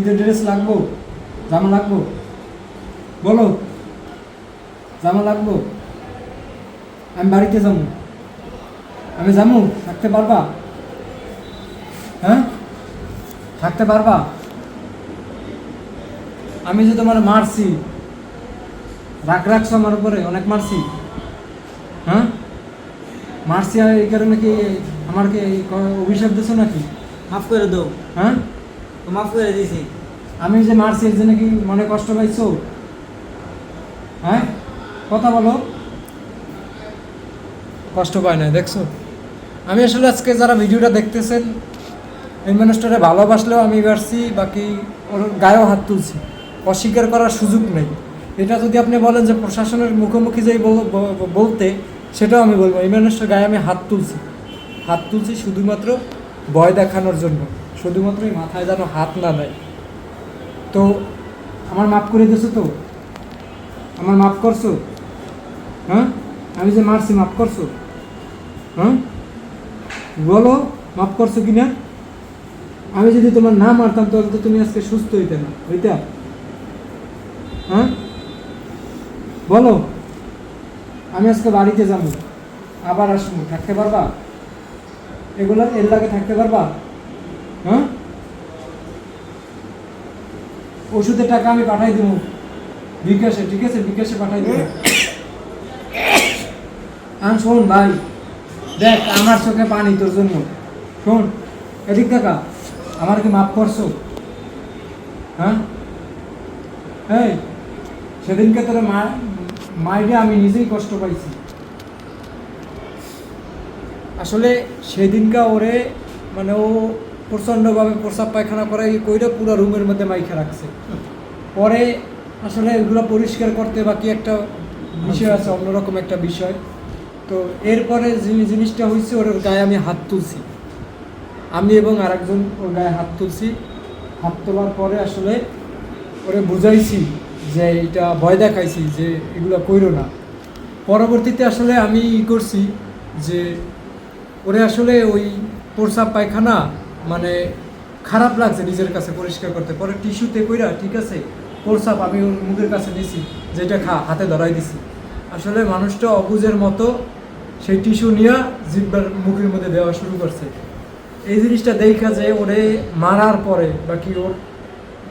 ঈদের ড্রেস লাগবো? জামা লাগবো? বলো। জামা লাগবো? আমি বাড়িতে যাব। আমি যাব? থাকতে পারবা? হ্যাঁ? থাকতে পারবা? আমি যে তোমার মারছি রাগ রাখছো আমার উপরে অনেক মারছি। হ্যাঁ? মারছি আর এই কারণে কি আমাকে এই অভিশাপ দিছো নাকি? মাফ করে দাও। হ্যাঁ? তো মাফ করে আমি যে মারছি এর জন্য কি মনে কষ্ট পাইছো? হ্যাঁ? কথা বলো। কষ্ট পায় না দেখছ? আমি আসলে আজকে যারা ভিডিওটা দেখতেছেন, এই মানুষটারে ভালোবাসলেও আমি পারছি বাকি ওর গায়েও হাত তুলছি। অস্বীকার করার সুযোগ নেই। এটা যদি আপনি বলেন যে প্রশাসনের মুখোমুখি যেই বলতে, সেটাও আমি বলব এই গায়ে আমি হাত তুলছি। হাত তুলছি শুধুমাত্র ভয় দেখানোর জন্য। শুধুমাত্র মাথায় যেন হাত না দেয় তো আমার মাফ করে দিয়েছ তো? আমার মাফ করছ? হ্যাঁ? আমি যে মারছি, মাফ করছ? হ্যাঁ? বলো, মাফ করছ কি না আমি যদি তোমার না মারতাম, তাহলে তো তুমি আজকে সুস্থ হইতে না, হইতা? হ্যাঁ? বলো, আমি আজকে বাড়িতে যাব, আবার আসব, থাকতে পারবা? এগুলো এর লাগে থাকতে পারবা? হ্যাঁ? ওষুধের টাকা আমি পাঠাই দেবো। বিকাশে, ঠিক আছে? বিকাশে পাঠাই দেবো। আর শোন ভাই, দেখ, আমার চোখে পানি তোর জন্য। শোন, এদিক টাকা আমার কি মাফ করছ? হ্যাঁ? এই, সেদিনকে তোর মা, মাইরে আমি নিজেই কষ্ট পাইছি। আসলে সেদিনকা ওরে মানে ও প্রচণ্ডভাবে প্রসাব পায়খানা করাই কইরা পুরো রুমের মধ্যে মাইখা রাখছে। পরে আসলে এগুলো পরিষ্কার করতে বাকি একটা বিষয় আছে, অন্যরকম একটা বিষয়। তো এরপরে জিনিসটা হয়েছে ওর গায়ে আমি হাত তুলছি। আমি এবং আরেকজন ওর গায়ে হাত তুলছি। হাত তোলার পরে আসলে ওরে বুঝাইছি যে এটা ভয় দেখাইছি যে এগুলো কইরো না। পরবর্তীতে আসলে আমি ই করছি যে ওরে আসলে ওই প্রসাব পায়খানা মানে খারাপ লাগছে নিজের কাছে পরিষ্কার করতে। পরে টিস্যুতে কইরা, ঠিক আছে প্রসাব আমি ওর মুখের কাছে নিছি যেটা খা, হাতে ধরাই দিছি। আসলে মানুষটা অবুজের মতো সেই টিস্যু নিয়ে জিব্বার মুখের মধ্যে দেওয়া শুরু করছে। এই জিনিসটা দেখা যায় ওরে মারার পরে বা কি ওর,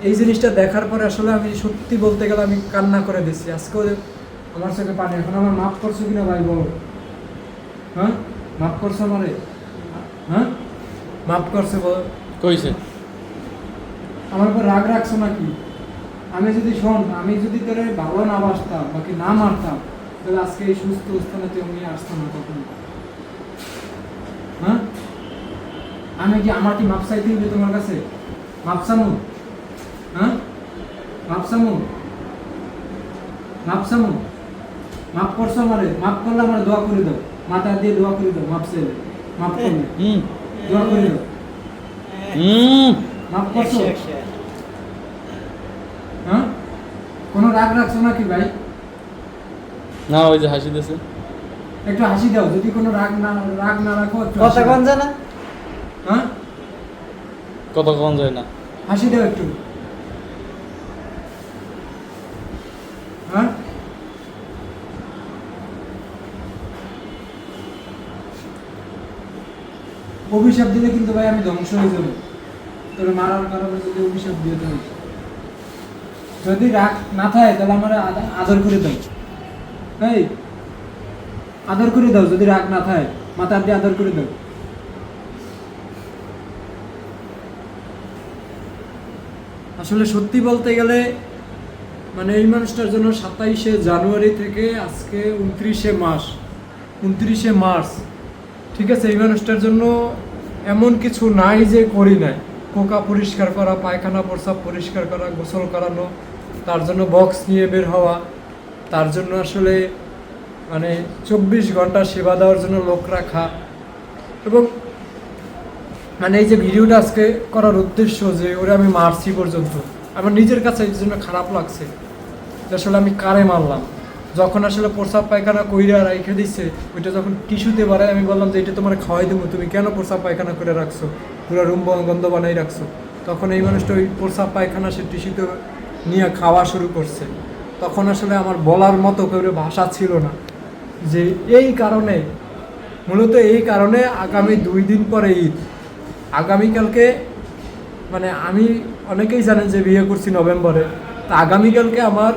এই জিনিসটা দেখার পরে আসলে আমি সত্যি বলতে গেলে আমি কান্না করে দিচ্ছি আজকেও আমার চোখে পানি, এখন আমার মাফ করছ কিনা ভাই বলো? হ্যাঁ? মাফ করছ আমারে? হ্যাঁ? মাফ করছে বল। কইছে। আমার উপর রাগ রাখছো নাকি? আমি যদি শোন আমি যদি তোরে ভালো না বাসতাম বাকি না মারতাম তাহলে আজকে এই সুস্থ স্থানে তুই নিয়ে আসতাম না কখনো। হ্যাঁ? আমি কি আমার কি মাপ চাইতে হবে তোমার কাছে? মাপ চামু। হ্যাঁ? মাপ চামু। মাপ করছ আমারে মাপ করলে আমার দোয়া করে দাও। মাথা দিয়ে দোয়া করে দাও মাপ চাইলে। মাপ করলে। হ্যাঁ? কোনো রাগ রাখছো নাকি ভাই? না ওই যে হাসি দিছে। একটু হাসি দাও যদি কোনো রাগ না রাগ না রাখো কথা দাও। যায় না? হ্যাঁ? কথা কম যায় না। হাসি দাও একটু হ্যাঁ অভিশাপ দিলে কিন্তু ভাই আমি ধ্বংস হয়ে যাব। তোর মারার কারণে যদি অভিশাপ দিয়ে দেয়। যদি রাগ না থাকে, তাহলে আমার আদর করে দাও। এই, আদর করে দাও, যদি রাগ না থাকে মাথা দিয়ে আদর করে দাও। আসলে সত্যি বলতে গেলে মানে এই মানুষটার জন্য সাতাইশে জানুয়ারি থেকে আজকে উনত্রিশে মাস, উনত্রিশে মার্চ, ঠিক আছে? এই মানুষটার জন্য এমন কিছু নাই যে করি নাই। কোকা পরিষ্কার করা, পায়খানা, প্রস্রাব পরিষ্কার করা, গোসল করানো, তার জন্য বক্স নিয়ে বের হওয়া, তার জন্য আসলে মানে চব্বিশ ঘণ্টা সেবা দেওয়ার জন্য লোক রাখা এবং মানে এই যে ভিডিওটা আজকে করার উদ্দেশ্য যে ওরে আমি মারছি পর্যন্ত, আমার নিজের কাছে এই জন্য খারাপ লাগছে আসলে আমি কারে মারলাম। যখন আসলে প্রসাব পায়খানা কইরা রেখে দিচ্ছে ওইটা যখন টিস্যুতে বাড়ায়, আমি বললাম যে, এটা তোমার খাওয়াই দেবো তুমি কেন প্রসাব পায়খানা করে রাখছো? পুরো রুম গন্ধ বানাই রাখছো? তখন এই মানুষটা ওই প্রসাব পায়খানা সে টিস্যুতে নিয়ে খাওয়া শুরু করছে। তখন আসলে আমার বলার মতো করে ভাষা ছিল না যে, এই কারণে, মূলত এই কারণে আগামী দুই দিন পরে ঈদ। আগামীকালকে মানে আমি অনেকেই জানেন যে বিয়ে করছি নভেম্বরে। তা আগামীকালকে আমার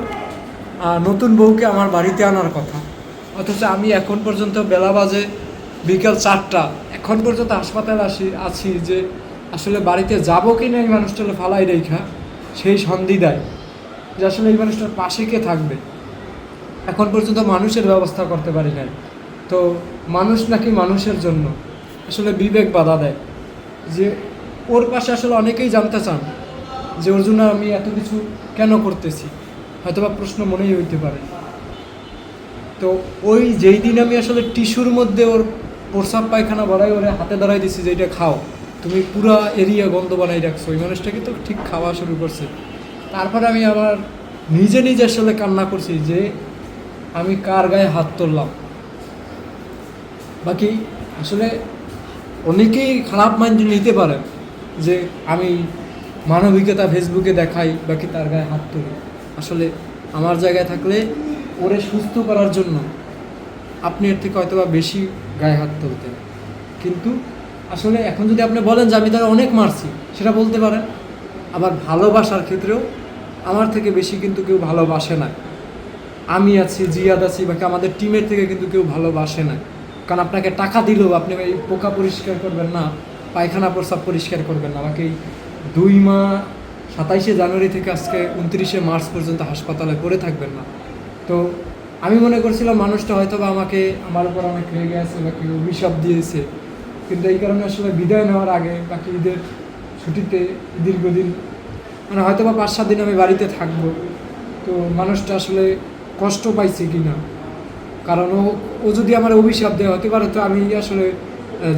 নতুন বউকে আমার বাড়িতে আনার কথা। অথচ আমি এখন পর্যন্ত বেলা বাজে বিকেল চারটা। এখন পর্যন্ত হাসপাতালে আসি, আছি যে আসলে বাড়িতে যাব কি না এই মানুষটাকে ফালাই রেখা, সেই সন্ধি দেয় যে আসলে এই মানুষটার পাশে কে থাকবে। এখন পর্যন্ত মানুষের ব্যবস্থা করতে পারি নাই। তো মানুষ নাকি মানুষের জন্য আসলে বিবেক বাধা দেয়। যে ওর পাশে আসলে অনেকেই জানতে চান যে ওর জন্য আমি এত কিছু কেন করতেছি? হয়তোবা প্রশ্ন মনেই হইতে পারে। তো ওই যেই দিন আমি আসলে টিস্যুর মধ্যে ওর প্রসাব পায়খানা বাড়াই ওরে হাতে দাঁড়াই দিছি যে এটা খাও, তুমি পুরা এরিয়া গন্ধ বানাই রাখছো। ওই মানুষটাকে তো ঠিক খাওয়া শুরু করছে। তারপরে আমি আবার নিজে নিজে আসলে কান্না করছি যে আমি কার গায়ে হাত তুললাম। বাকি আসলে অনেকেই খারাপ মাইন্ড নিতে পারে যে আমি মানবিকতা ফেসবুকে দেখাই, বাকি তার গায়ে হাত তুলি। আসলে আমার জায়গায় থাকলে ওরে সুস্থ করার জন্য আপনি এর থেকে হয়তো বা বেশি গায়ে হাত তুলতেন। কিন্তু আসলে এখন যদি আপনি বলেন যে আমি তারা অনেক মারছি, সেটা বলতে পারেন। আবার ভালোবাসার ক্ষেত্রেও আমার থেকে বেশি কিন্তু কেউ ভালোবাসে না। আমি আছি, জিয়াদ আছি, বাকি আমাদের টিমের থেকে কিন্তু কেউ ভালোবাসে না। কারণ আপনাকে টাকা দিলেও আপনি এই পোকা পরিষ্কার করবেন না, পায়খানা প্রস্রাব পরিষ্কার করবেন না। আমাকে দুই মাস সাতাইশে জানুয়ারি থেকে আজকে উনত্রিশে মার্চ পর্যন্ত হাসপাতালে পড়ে থাকবেন না। তো আমি মনে করছিলাম মানুষটা হয়তো বা আমাকে, আমার উপর অনেক রেগে আছে বা কেউ অভিশাপ দিয়েছে। কিন্তু এই কারণে আসলে বিদায় নেওয়ার আগে বাকি ঈদের ছুটিতে দীর্ঘদিন মানে হয়তো বা পাঁচ সাত দিন আমি বাড়িতে থাকব। তো মানুষটা আসলে কষ্ট পাইছে কি না কারণ ও ও যদি আমার অভিশাপ দেয়, হতে পারে তো আমি আসলে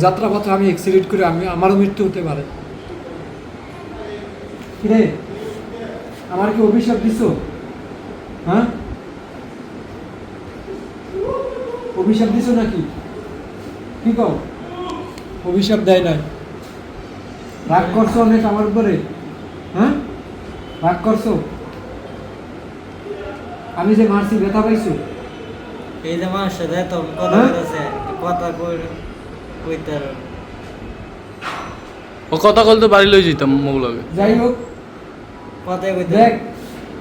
যাত্রাপথে আমি এক্সিডেন্ট করে আমি, আমারও মৃত্যু হতে পারে। কিরে? আমার কি অভিশাপ দিছ? হ্যাঁ? অভিশাপ দিছ নাকি? কি কও? অভিশাপ দেয় নাই। রাগ করছ অনেক আমার উপরে? হ্যাঁ? রাগ করছ? আমি যে মারছি ব্যথা পাইছো? এই যে মানুষের সাথে তো কথা হ্যাঁ? বলতেছে কথা কই কইতে আর ও কথা বলতে বাড়ি লই যেতাম মোগুলোকে যাই হোক দেখ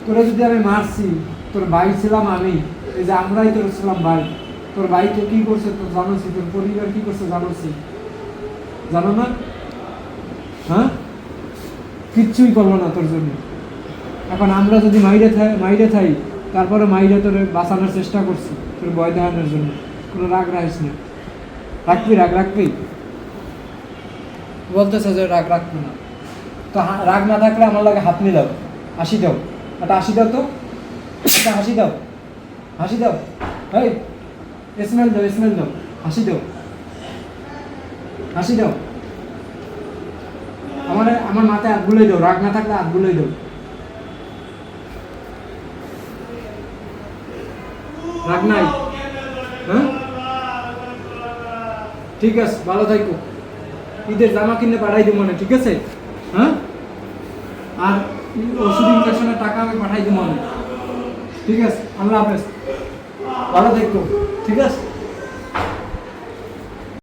তোরা যদি আমি মারছি তোর ভাই ছিলাম আমি এই যে আমরাই তোর ছিলাম ভাই তোর ভাই তো কি করছে তোর জানোসি তোর পরিবার কি করছে জানোসি? জানো না? হ্যাঁ? কিচ্ছুই করব না তোর জন্য। এখন আমরা যদি মাইরে থাই মাইরে থাই তারপরে মাইরে তোর বাঁচানোর চেষ্টা করছি তোর ভয় দেখানোর জন্য। কোনো রাগ রাখিস না। রাখবি রাগ রাখবি। বলতেছে যে রাগ রাখব না। তো রাগ না থাকলে আমার লাগে হাত মিলাও, হাসি দাও। একটা হাসি দাও তো। একটা হাসি দাও। হাসি দাও। এই স্মেল দাও স্মেল দাও। হাসি দাও। হাসি দাও। আমার আমার মাথায় হাত বুলাই দাও, রাগ না থাকলে হাত বুলাই দাও। রাগ নাই? হ্যাঁ? ঠিক আছে, ভালো থাকো। ঈদের জামা কিনে পাঠাই দিব মনে ঠিক আছে? হ্যাঁ? আর ওষুধ ইনজেকশনের টাকা আমি পাঠাই দিব ঠিক আছে? আল্লাহ হাফেজ। ভালো দেখো ঠিক আছে?